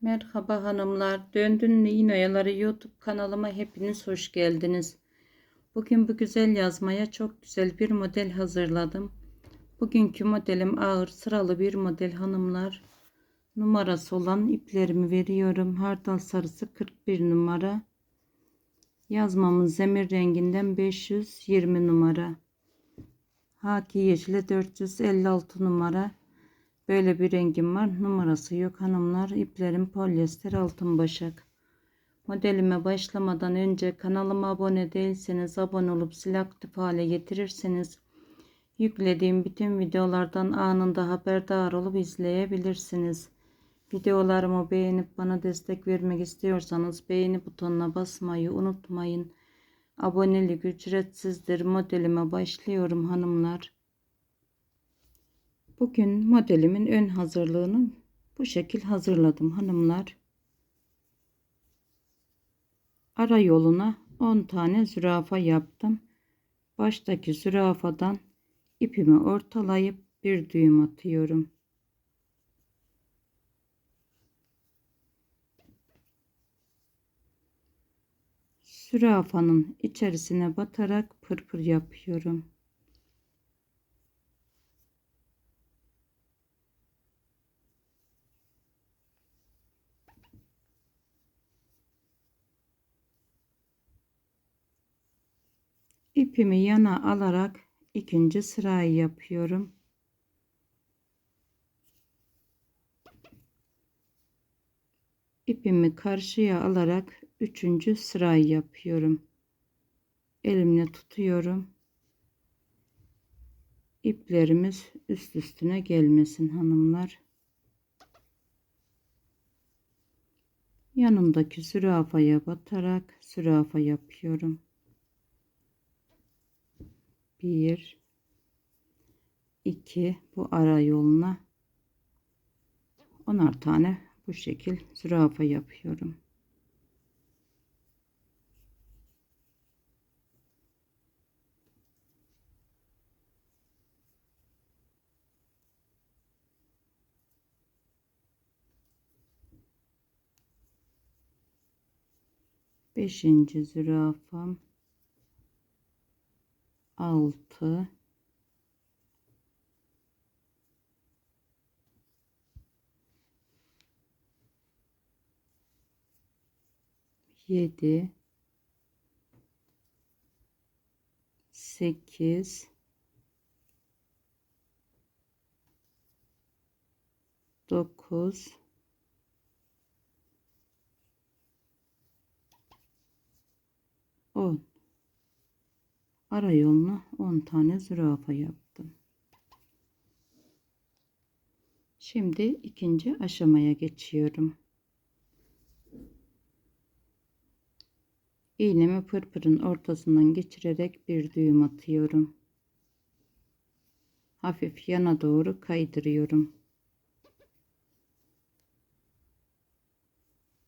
Merhaba hanımlar. Döndün Neyin Oyaları YouTube kanalıma hepiniz hoş geldiniz. Bugün bu güzel yazmaya çok güzel bir model hazırladım. Bugünkü modelim ağır sıralı bir model hanımlar. Numarası olan iplerimi veriyorum. Hardal sarısı 41 numara. Yazmamın zemir renginden 520 numara. Haki yeşili 456 numara. Böyle bir rengim var. Numarası yok hanımlar. İplerim polyester altın başak. Modelime başlamadan önce kanalıma abone değilseniz abone olup zil aktif hale getirirseniz yüklediğim bütün videolardan anında haberdar olup izleyebilirsiniz. Videolarımı beğenip bana destek vermek istiyorsanız beğeni butonuna basmayı unutmayın. Abonelik ücretsizdir. Modelime başlıyorum hanımlar. Bugün modelimin ön hazırlığını bu şekil hazırladım hanımlar. Ara yoluna 10 tane zürafa yaptım. Baştaki zürafadan ipimi ortalayıp bir düğüm atıyorum. Zürafanın içerisine batarak pırpır yapıyorum. İpimi yana alarak ikinci sırayı yapıyorum. ipimi karşıya alarak üçüncü sırayı yapıyorum. Elimle tutuyorum. İplerimiz üst üstüne gelmesin hanımlar. Yanındaki zürafaya batarak zürafa yapıyorum. 1 2 bu ara yoluna. Onar tane bu şekil zürafa yapıyorum. Beşinci zürafam 6 7 8 9 ara yoluna 10 tane zürafa yaptım. Şimdi ikinci aşamaya geçiyorum. İğnemi pırpırın ortasından geçirerek bir düğüm atıyorum. Hafif yana doğru kaydırıyorum.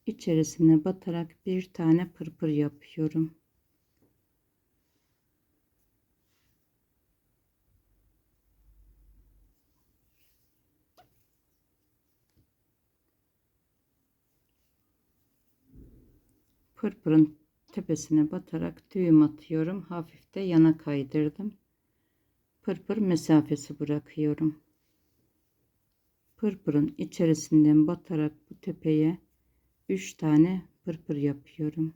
İçerisine batarak bir tane pırpır yapıyorum. Pırpırın tepesine batarak düğüm atıyorum. Hafif de yana kaydırdım. Pırpır mesafesi bırakıyorum. Pırpırın içerisinden batarak bu tepeye 3 tane pırpır yapıyorum.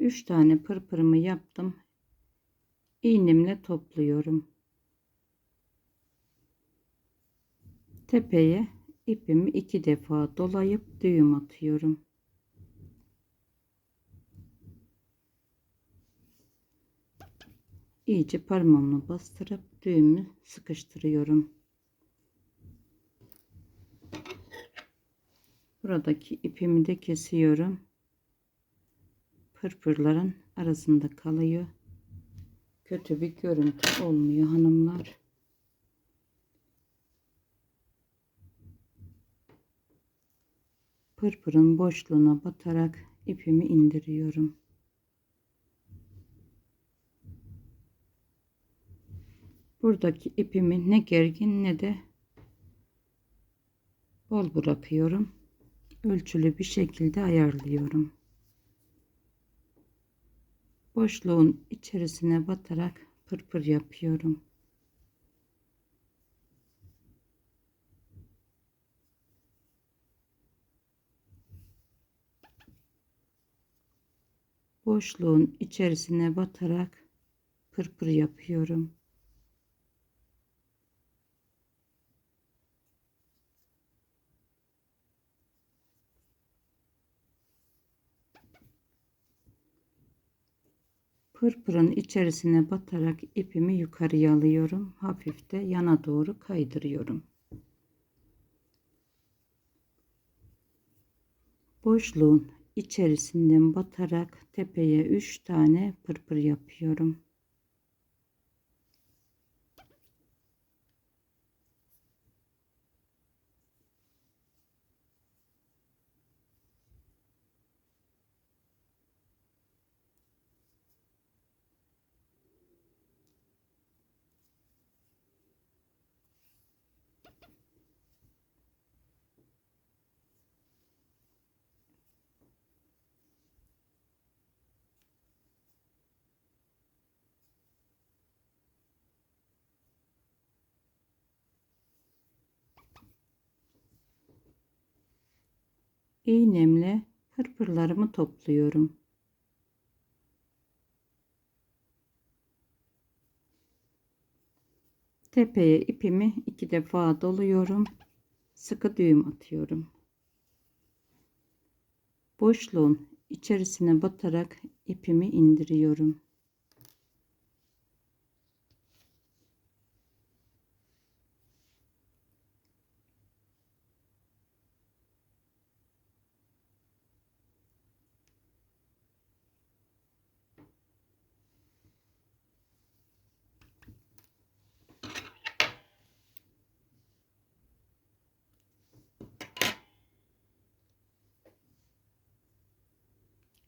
Üç tane pırpırımı yaptım. İğnemle topluyorum. Tepeye ipimi iki defa dolayıp düğüm atıyorum. İyice parmağımla bastırıp düğümü sıkıştırıyorum. Buradaki ipimi de kesiyorum. Pırpırların arasında kalıyor. Kötü bir görüntü olmuyor hanımlar. Pırpırın boşluğuna batarak ipimi indiriyorum. Buradaki ipimi ne gergin ne de bol bırakıyorum. Ölçülü bir şekilde ayarlıyorum. Boşluğun içerisine batarak pırpır yapıyorum. Boşluğun içerisine batarak pırpır yapıyorum. Pırpırın içerisine batarak ipimi yukarıya alıyorum. Hafif de yana doğru kaydırıyorum. Boşluğun içerisinden batarak tepeye 3 tane pırpır yapıyorum. İğnemle pırpırlarımı topluyorum. Tepeye ipimi iki defa doluyorum. Sıkı düğüm atıyorum. Boşluğun içerisine batarak ipimi indiriyorum.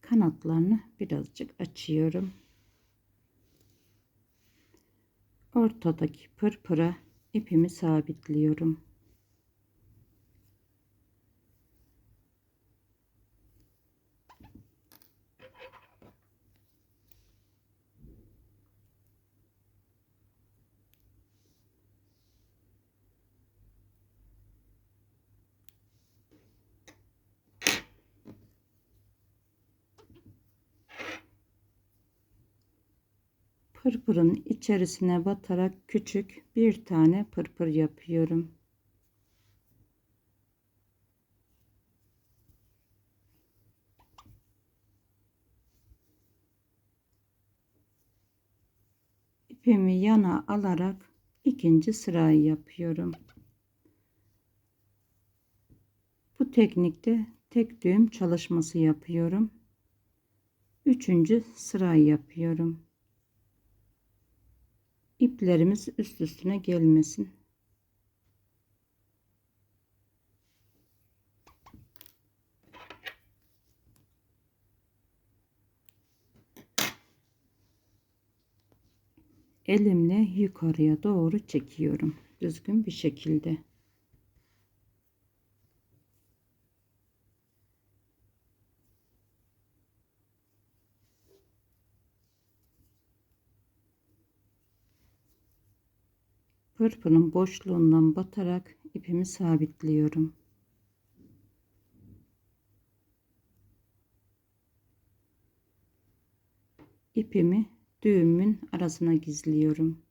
Kanatlarını birazcık açıyorum. Ortadaki pırpıra ipimi sabitliyorum. Pırpırın içerisine batarak küçük bir tane pırpır yapıyorum. ipimi yana alarak ikinci sırayı yapıyorum. Bu teknikte tek düğüm çalışması yapıyorum. Üçüncü sırayı yapıyorum iplerimiz üst üstüne gelmesin. Elimle yukarıya doğru çekiyorum. Düzgün bir şekilde. Pırpının boşluğundan batarak ipimi sabitliyorum. İpimi düğümün arasına gizliyorum.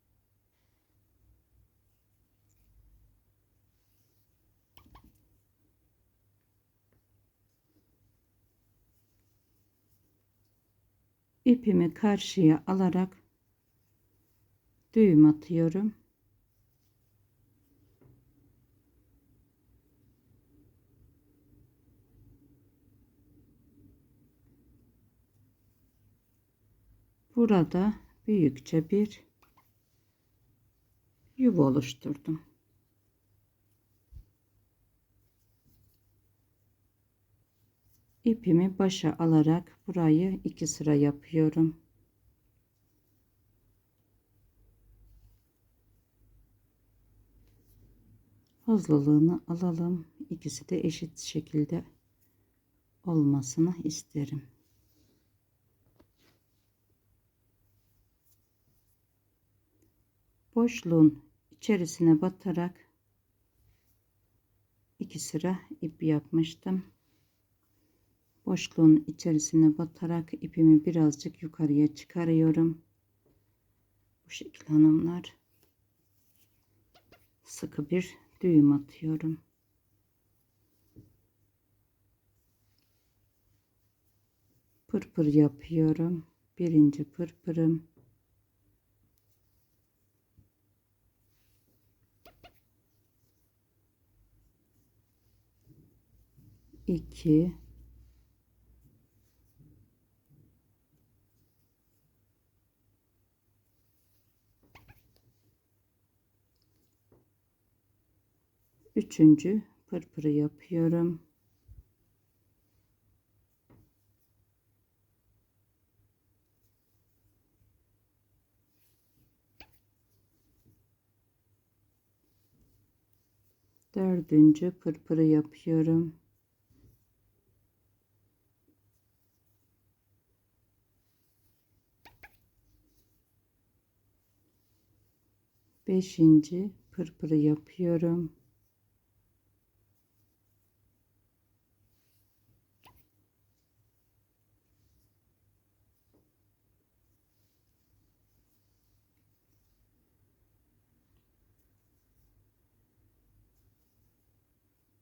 İpimi karşıya alarak düğüm atıyorum. Burada büyükçe bir yuva oluşturdum. İpimi başa alarak burayı iki sıra yapıyorum. Fazlalığını alalım. İkisi de eşit şekilde olmasını isterim. Boşluğun içerisine batarak iki sıra ip yapmıştım. Boşluğun içerisine batarak ipimi birazcık yukarıya çıkarıyorum. Bu şekilde hanımlar sıkı bir düğüm atıyorum. Pırpır yapıyorum. Birinci pırpırım. İki üçüncü pırpırı yapıyorum. Dördüncü pırpırı yapıyorum. Beşinci pırpırı yapıyorum.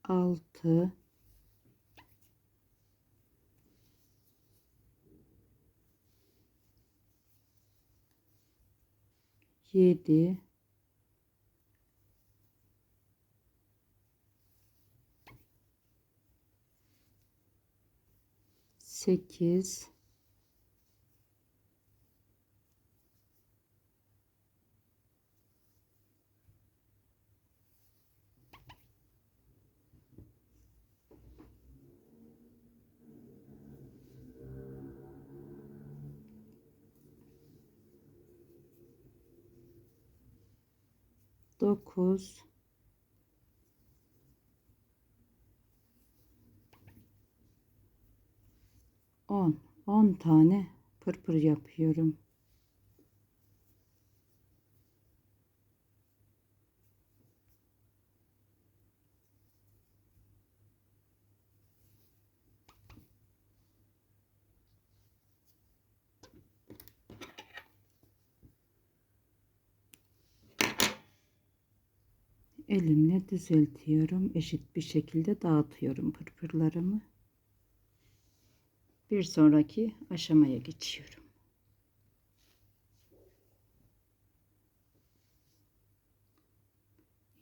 altı yedi sekiz. Dokuz on on tane pırpır yapıyorum. elimle düzeltiyorum. Eşit bir şekilde dağıtıyorum pırpırlarımı. Bir sonraki aşamaya geçiyorum.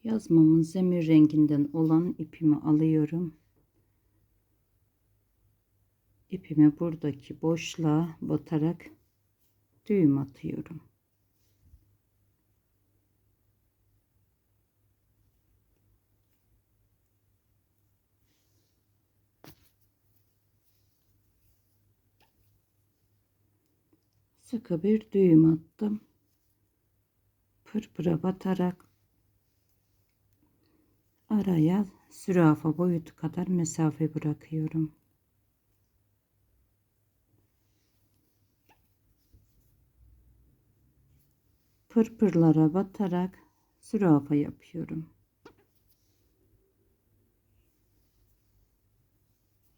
Yazmamın zemir renginden olan ipimi alıyorum. İpimi buradaki boşluğa batarak düğüm atıyorum. Sıkı bir düğüm attım. Pırpıra batarak araya zürafa boyutu kadar mesafe bırakıyorum. Pırpırlara batarak zürafa yapıyorum.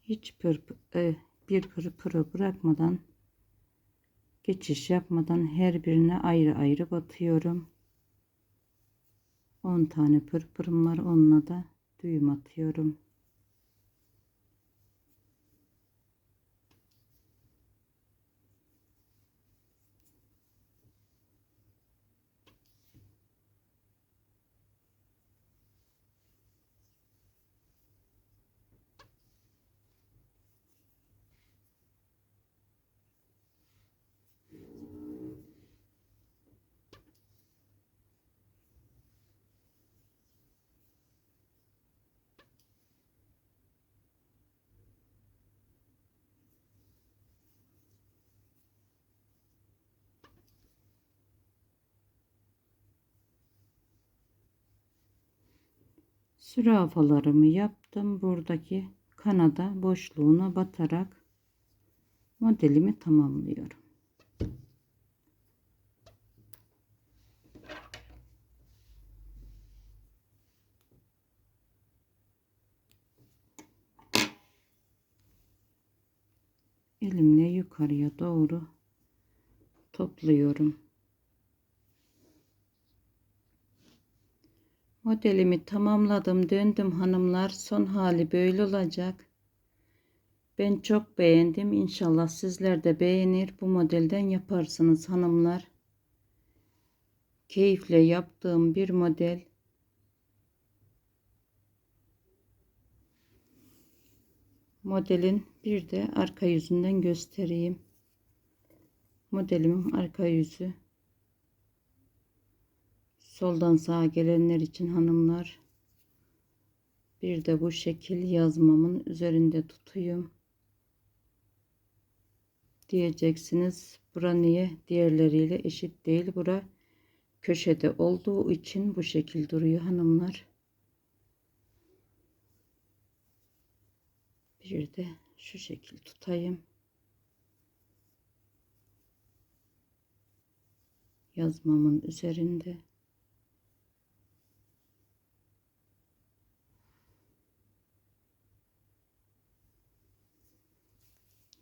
Hiç pırpır, e, bir pırpırı bırakmadan geçiş yapmadan her birine ayrı ayrı batıyorum. 10 tane pırpırım var onunla da düğüm atıyorum. Sürafalarımı yaptım. Buradaki kanada boşluğuna batarak modelimi tamamlıyorum. Elimle yukarıya doğru topluyorum. Modelimi tamamladım. Döndüm hanımlar. Son hali böyle olacak. Ben çok beğendim. İnşallah sizler de beğenir. Bu modelden yaparsınız hanımlar. Keyifle yaptığım bir model. Modelin bir de arka yüzünden göstereyim. Modelimin arka yüzü. Soldan sağa gelenler için hanımlar. Bir de bu şekil yazmamın üzerinde tutuyum. Diyeceksiniz bura niye diğerleriyle eşit değil. Bura köşede olduğu için bu şekil duruyor hanımlar. Bir de şu şekil tutayım. Yazmamın üzerinde.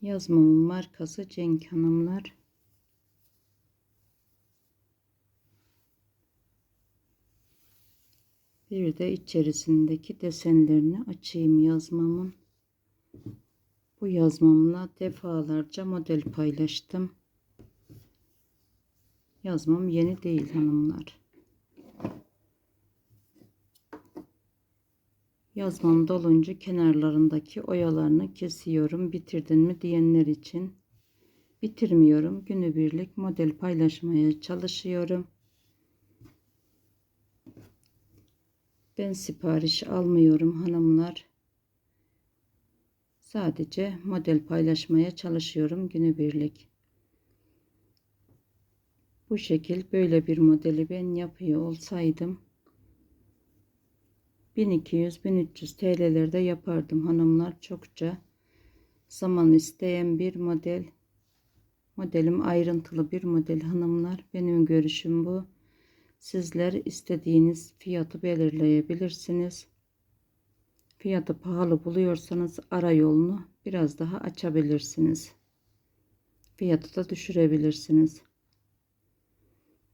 Yazmamın markası Cenk Hanımlar. Bir de içerisindeki desenlerini açayım yazmamın. Bu yazmamla defalarca model paylaştım. Yazmam yeni değil hanımlar. Yazmam dolunca kenarlarındaki oyalarını kesiyorum. Bitirdin mi diyenler için bitirmiyorum. Günübirlik model paylaşmaya çalışıyorum. Ben sipariş almıyorum hanımlar. Sadece model paylaşmaya çalışıyorum günübirlik. Bu şekil böyle bir modeli ben yapıyor olsaydım 1200-1300 TL'lerde yapardım. Hanımlar çokça zaman isteyen bir model modelim ayrıntılı bir model. Hanımlar benim görüşüm bu. Sizler istediğiniz fiyatı belirleyebilirsiniz. Fiyatı pahalı buluyorsanız ara yolunu biraz daha açabilirsiniz. Fiyatı da düşürebilirsiniz